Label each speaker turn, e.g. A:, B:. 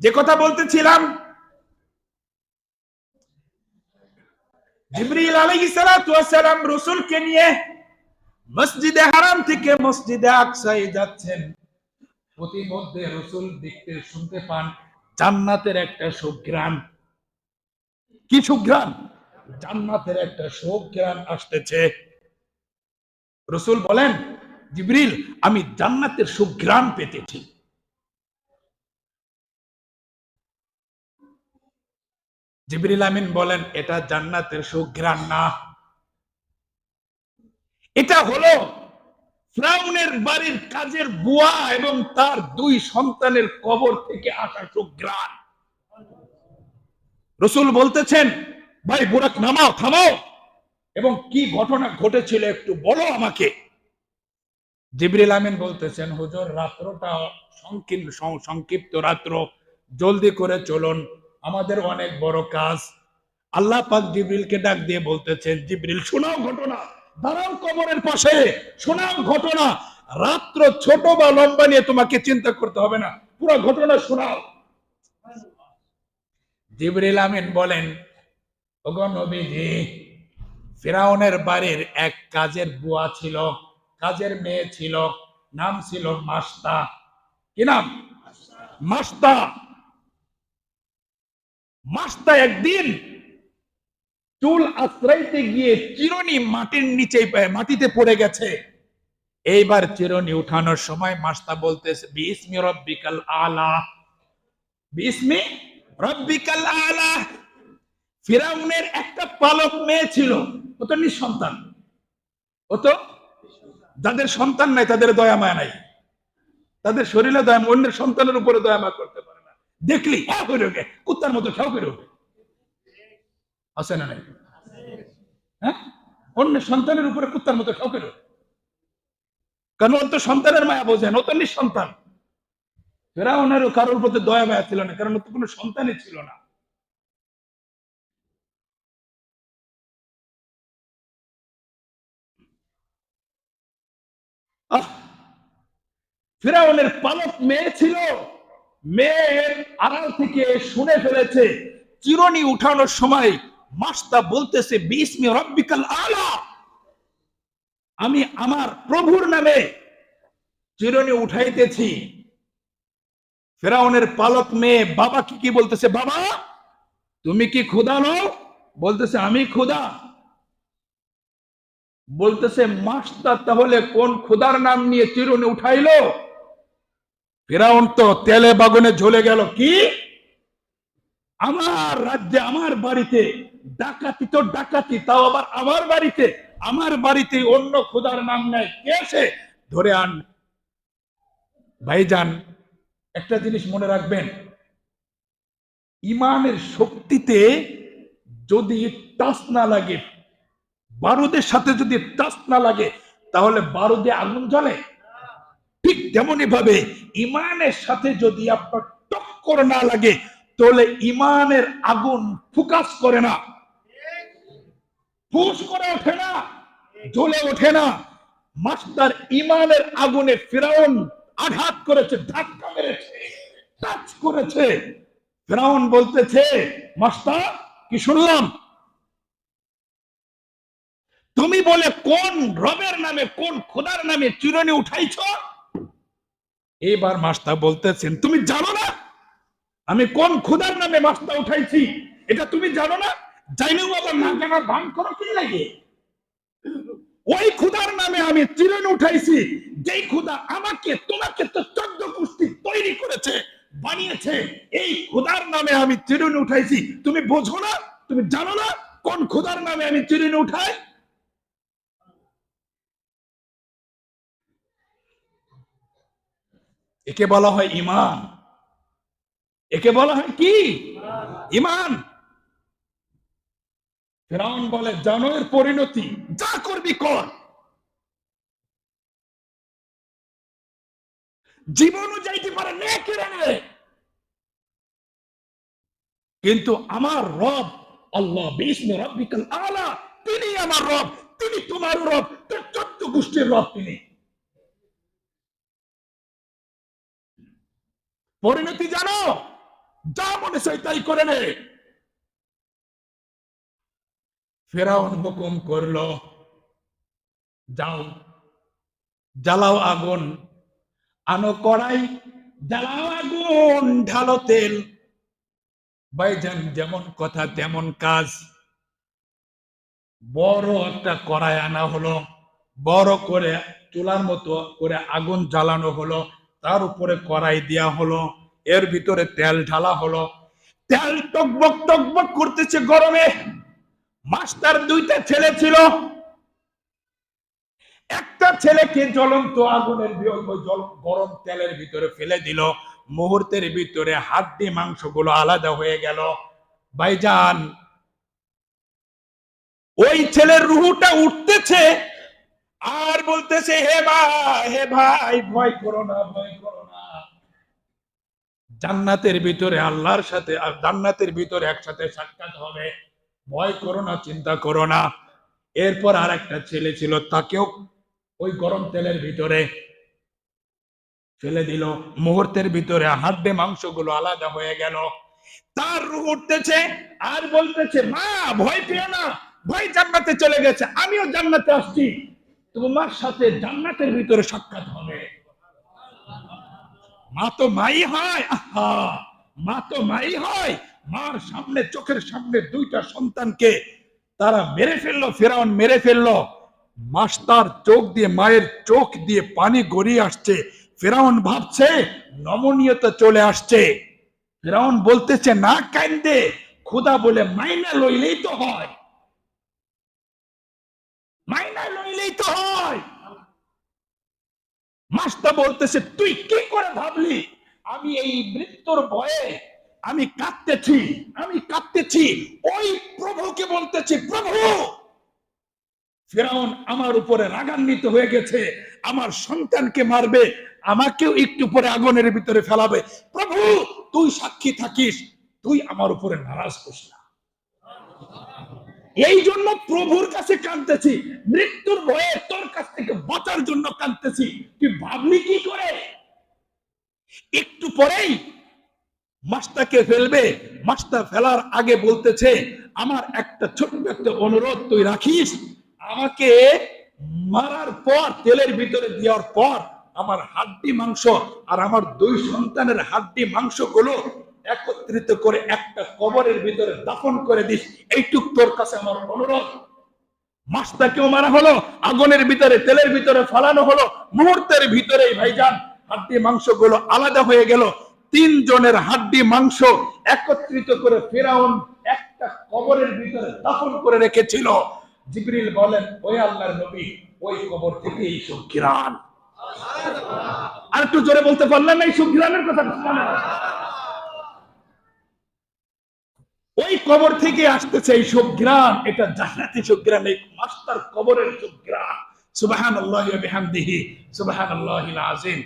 A: যে কথা বলতেছিলাম, জিবরিল রাসূলকে নিয়ে মসজিদে হারাম থেকে মসজিদে আকসায় যাচ্ছেন। প্রতিমধ্যে রসুল দেখতে, শুনতে পান জান্নাতের একটা সুঘ্রাণ। কি সুঘ্রাণ? জান্নাতের একটা সুঘ্রাণ আসতেছে। রসুল বলেন, জিবরিল, আমি জান্নাতের সুগ্রাম পেতেছি। জিবরিল আমিন বলেন, এটা জান্নাতের সুঘ্রাণ না। এটা হলো ফ্রাউনের বাড়ির কাজের বুয়া এবং তার দুই সন্তানের কবর থেকে আসা সুগ্রাণ রসুল বলতেছেন, ভাই, বুরাক, নামাও, থামাও। এবং কি ঘটনা ঘটেছিল একটু বলো আমাকে। জিবরিল আমিন বলতেছেন, হুজুর, রাত্রটা সংকীর্ণ সংক্ষিপ্ত রাত্র। জলদি করে চলুন আমাদের অনেক বড় কাজ। আল্লাহ পাক জিবরিলকে ডাক দিয়ে বলতেছেন, জিবরিল, শোনাও ঘটনা। দাঁড়াও কবরের পাশে, শোনাও ঘটনা। রাত্র ছোট বা লম্বা নিয়ে তোমাকে চিন্তা করতে হবে না। পুরো ঘটনা শোনাও। জিবরিল আমিন বলেন নবীজি, ফেরাউনের বাড়ির এক কাজের বুয়া ছিল, কাজের মেয়ে ছিল, নাম ছিল মাস্তা। কি নাম? মাস্তা। মাস্তা একদিন চুল আশ্রাইতে গিয়ে চিরনি মাটির নিচে মাটিতে পড়ে গেছে। এইবার চিরনি উঠানোর সময় মাস্তা বলতেছে, বিসমি রব্বিকাল আলা। বিসমি রব্বিকাল আলা। ফিরাউনের একটা পালক মেয়ে ছিল, ও তো নিঃসন্তান। ও তো যাদের সন্তান নাই, তাদের দয়া মায়া নাই। তাদের শরীরে দয়া, অন্যের সন্তানের উপরে দয়া মায়া করতে পারে। দেখলি? করে কুত্তার মতো খেয়াও করে। আছে না নাই? হ্যাঁ? অন্য সন্তানের উপরে কুত্তার মতো খাও কেন? কারণ সন্তানের মায়া বোঝেন ও তো নিঃসন্তান। ফেরাউনেরও কারোর প্রতি দয়া মায়া ছিল না, কারণ কোনো সন্তানই ছিল না! ফেরাউনের পালক মেয়ে ছিল। মেয়ের আড়াল থেকে শুনে ফেলেছে, চিরনি উঠানোর সময় মাস্তা বলতেছে, বিসমি রব্বিকাল আলা। আমি আমার প্রভুর নামে চিরনি উঠাইতেছি। ফেরাউনের পালক মেয়ে বাবা কি কি বলতেছে? বাবা, তুমি কি ক্ষুধা নও? বলতেছে, আমি ক্ষুধা। বলতেছে মাস্টার তাহলে কোন ক্ষুধার নাম নিয়ে চিরুনি উঠাইলো? ফেরাউন তো তেলে বাগুনে ঝলে গেল কি? আমার রাজ্যে, আমার বাড়িতে, ডাকাতি তো ডাকাতি, তাও আবার আমার বাড়িতে আমার বাড়িতে অন্য খোদার নাম নেয় কে সে? ধরে আন। ভাইজান, একটা জিনিস মনে রাখবেন। ইমানের শক্তিতে যদি টাচ না লাগে, বারুদের সাথে যদি টাচ না লাগে, তাহলে বারুদে আগুন জ্বলে। ঠিক তেমনি ভাবে ইমানের সাথে যদি আপনার টক্কর না লাগে, তাহলে ইমানের আগুন ফুকাস করে না। ফুস করে ওঠে না, জ্বলে ওঠে না। মাস্টার ইমানের আগুনে ফেরাউন আঘাত করেছে, ধাক্কা মেরেছে, টাচ করেছে। ফেরাউন বলতেছে, মাস্টার, কি শুনলাম? তুমি বলে কোন রবের নামে, কোন খোদার নামে চিরনি উঠাইছ? এবার মাস্টার বলতেছেন, তুমি জানো না? আমি কোন খুদার নামে মাস্তা উঠাইছি? এটা তুমি জানো না? জাইনেও আবার না জানার ভান করো কি লাগে? ওই খুদার নামে আমি চিরন উঠাইছি, যেই খুদা আমাকে, তোমাকে তো চোদ্দ পুষ্টি তৈরি করেছে, বানিয়েছে, এই খুদার নামে আমি চিরুনি উঠাইছি। তুমি বোঝো না? তুমি জানো না? কোন খুদার নামে আমি চিরুনি উঠাই? একে বলা হয় ইমান একে বলা হয় কি? ইমান ফেরাউন বলে জানো এর পরিণতি, যা করবি কর। জীবনও যাইতে পারে নে কেড়ে নে কিন্তু আমার রব, আল্লাহ বিষ্ণু রব রব্বিকাল আলা, তিনি আমার রব, তিনি তোমার রব, তোর চোদ্দ গোষ্ঠীর রব তিনি। পরিণতি জানো? যা মনে চাই তাই করে নে। ফেরাউন হুকুম করল, যাও, জ্বালাও আগুন। আনো কড়াই, জ্বালাও আগুন, ঢালো তেল। ভাইজান যেমন কথা, তেমন কাজ। বড় একটা কড়াই আনা হলো, বড় করে, চুলার মতো করে আগুন জ্বালানো হলো। তার উপরে কড়াই দেওয়া হলো, এর ভিতরে তেল ঢালা হলো। তেল টকবক টকবক করতেছে গরমে। মাস্টার দুইটা ছেলে ছিল। একটা ছেলেকে জ্বলন্ত আগুনের গরম তেলের ভিতরে ফেলে দিল। মুহূর্তের ভিতরে হাড্ডি মাংসগুলো আলাদা হয়ে গেল। ভাইজান, ওই ছেলের রুহুটা উঠতেছে। আর বলতেছে, হে ভাই হে ভাই, ভয় করো না, ভয় করো না। জান্নাতের ভিতরে আল্লাহর সাথে, আর জান্নাতের ভিতরে একসাথে সাক্ষাৎ হবে। ভয় করো না, চিন্তা করো না। এরপর আর একটা ছেলে ছিল, তাকেও ওই গরম তেলের ভিতরে ফেলে দিল। মুহূর্তের ভিতরে হাড্ডে মাংসগুলো আলাদা হয়ে গেল। তার রূহ উঠতেছে আর বলতেছে, মা, ভয় পেও না, ভয় জান্নাতে চলে গেছে, আমিও জান্নাতে আসছি। তোমার সাথে জান্নাতের ভিতরে সাক্ষাৎ হবে। মা তো মাই হয়, আহা। মা তো মাই হয়। মার সামনে, চোখের সামনে দুইটা সন্তানকে তারা মেরে ফেলল, ফেরাউন মেরে ফেলল। মাস্টার চোখ দিয়ে, মায়ের চোখ দিয়ে পানি গড়িয়ে আসছে। ফেরাউন ভাবছে নমনীয়তা চলে আসছে। ফেরাউন বলতেছে, না কান্দে, খোদা বলে মাইনা লইলেই তো হয়। লইলেই তো হয়। মাস্টার বলতেছে, তুই কি করে ভাবলি? আমি এই মৃত্যুর ভয়ে আমি কাঁদতেছি আমি কাঁদতেছি। ওই প্রভুকে বলতেছি, প্রভু! ফেরাউন আমার উপরে রাগান্বিত হয়ে গেছে। আমার সন্তানকে মারবে, আমাকেও একটু পরে আগুনের ভিতরে ফেলাবে। প্রভু, তুই সাক্ষী থাকিস, তুই আমার উপরে নারাজ করিস না। এই জন্য প্রভুর কাছে কাঁদতেছি। মৃত্যুর ভয়ে তোর কাছ থেকে বাঁচার জন্য কাঁদতেছি। তুই ভাবলি কি করে? একটু পরেই মাছটাকে ফেলবে। মাছটা ফেলার আগে বলতেছে, আমার একটা ছোট্ট একটা অনুরোধ তুই রাখিস। আমাকে মারার পর, তেলের ভিতরে দেওয়ার পর, আমার হাড্ডি মাংস আর আমার দুই সন্তানের হাড্ডি মাংসগুলো একত্রিত করে একটা কবরের ভিতরে দাফন করে দিস। এইটুক তোর কাছে আমার অনুরোধ। মাছটাকেও মারা হলো, আগুনের ভিতরে, তেলের ভিতরে ফালানো হলো, মুহূর্তের ভিতরেই ভাইজান হাড্ডি মাংসগুলো আলাদা হয়ে গেল। তিন জনের হাড্ডি মাংস একত্রিত করে ফেরাউন একটা কবরের ভিতরে দাফন করে রেখেছিল। জিবরিল বলেন, ওই আল্লাহর নবী ওই কবর থেকে এই সব কিরান আর একটু জোরে বলতে পারলেন না এই সব কিরানের কথা মনে হয়? ওই কবর থেকে আসতেছে এই সব এটা জান্নাতি সব গ্রাম এই মাস্টার কবরের সব গ্রাম সুবাহান আল্লাহ বিহামদিহি। সুবাহান আল্লাহ আজিম